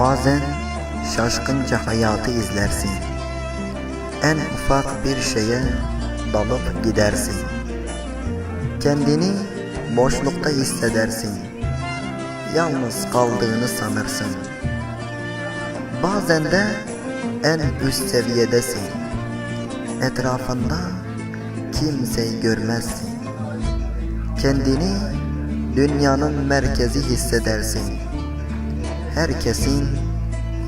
Bazen şaşkınca hayatı izlersin. En ufak bir şeye dalıp gidersin. Kendini boşlukta hissedersin. Yalnız kaldığını sanırsın. Bazen de en üst seviyedesin. Etrafında kimseyi görmezsin. Kendini dünyanın merkezi hissedersin. Herkesin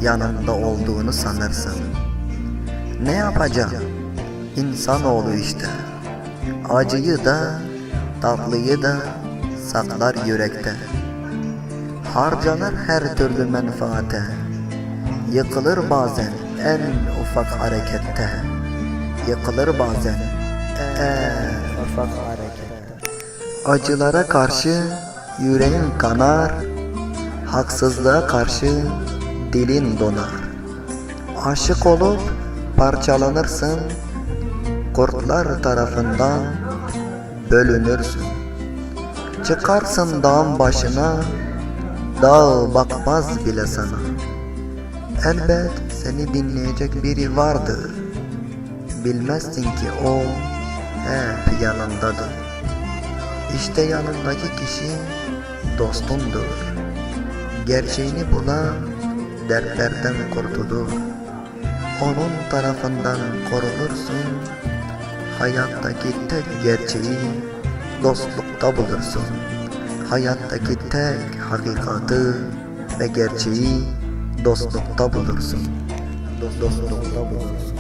yanında olduğunu sanırsın. Ne yapacağım? İnsanoğlu işte. Acıyı da, tatlıyı da saklar yürekte. Harcanır her türlü menfaate. Yıkılır bazen en ufak harekette. Yıkılır bazen en ufak harekette. Acılara karşı yüreğin kanar, haksızlığa karşı dilin donar. Aşık olup parçalanırsın, kurtlar tarafından bölünürsün. Çıkarsın dağın başına, dağ bakmaz bile sana. Elbet seni dinleyecek biri vardır. Bilmezsin ki o hep yanındadır. İşte yanındaki kişi dostundur. Gerçeğini bulan dertlerden kurtulur. Onun tarafından korunursun. Hayattaki tek gerçeği dostlukta bulursun. Hayattaki tek hakikati ve gerçeği dostlukta bulursun. Dostlukta bulursun.